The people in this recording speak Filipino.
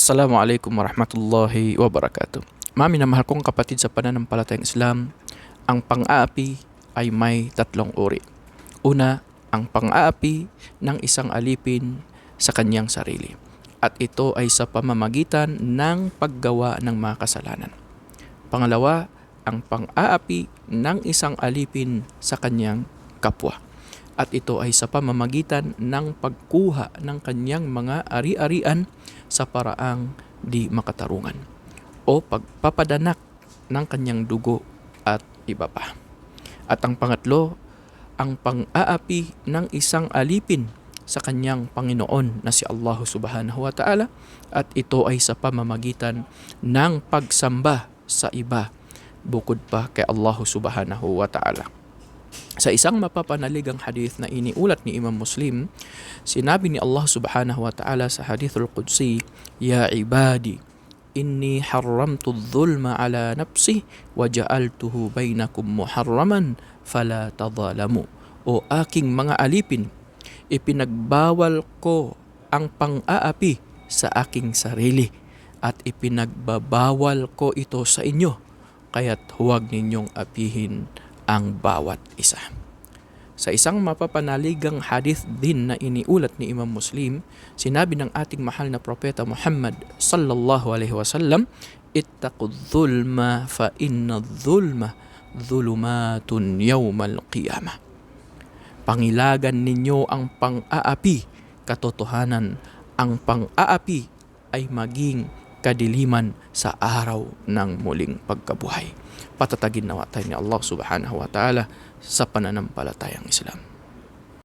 Assalamualaikum warahmatullahi wabarakatuh. Mami na mahal kong kapatid sa pananampalatayang Islam, ang pang-aapi ay may tatlong uri. Una, ang pang-aapi ng isang alipin sa kanyang sarili. At ito ay sa pamamagitan ng paggawa ng mga kasalanan. Pangalawa, ang pang-aapi ng isang alipin sa kanyang kapwa. At ito ay sa pamamagitan ng pagkuha ng kanyang mga ari-arian sa paraang di makatarungan o pagpapadanak ng kanyang dugo at iba pa. At ang pangatlo, ang pang-aapi ng isang alipin sa kanyang Panginoon na si Allah subhanahu wa ta'ala at ito ay sa pamamagitan ng pagsamba sa iba bukod pa kay Allah subhanahu wa ta'ala. Sa isang mapapanaligang hadith na iniulat ni Imam Muslim, sinabi ni Allah subhanahu wa ta'ala sa hadithul Qudsi, Ya ibadi, inni haramtu dhulma ala nafsi wa ja'altuhu bainakum muharraman fala tadhalamu. O aking mga alipin, ipinagbawal ko ang pang-aapi sa aking sarili at ipinagbabawal ko ito sa inyo, kaya't huwag ninyong apihin ang bawat isa. Sa isang mapapanaligang hadith din na iniulat ni Imam Muslim, sinabi ng ating mahal na propeta Muhammad sallallahu alaihi wasallam, ittaqu dhulma fa inna dhulma dhulumatun yawmal qiyamah. Pangilagan ninyo ang pang-aapi, katotohanan ang pang-aapi ay maging kadiliman sa araw ng muling pagkabuhay. Patatagin nawa tayo ni Allah subhanahu wa ta'ala sa pananampalatayang Islam.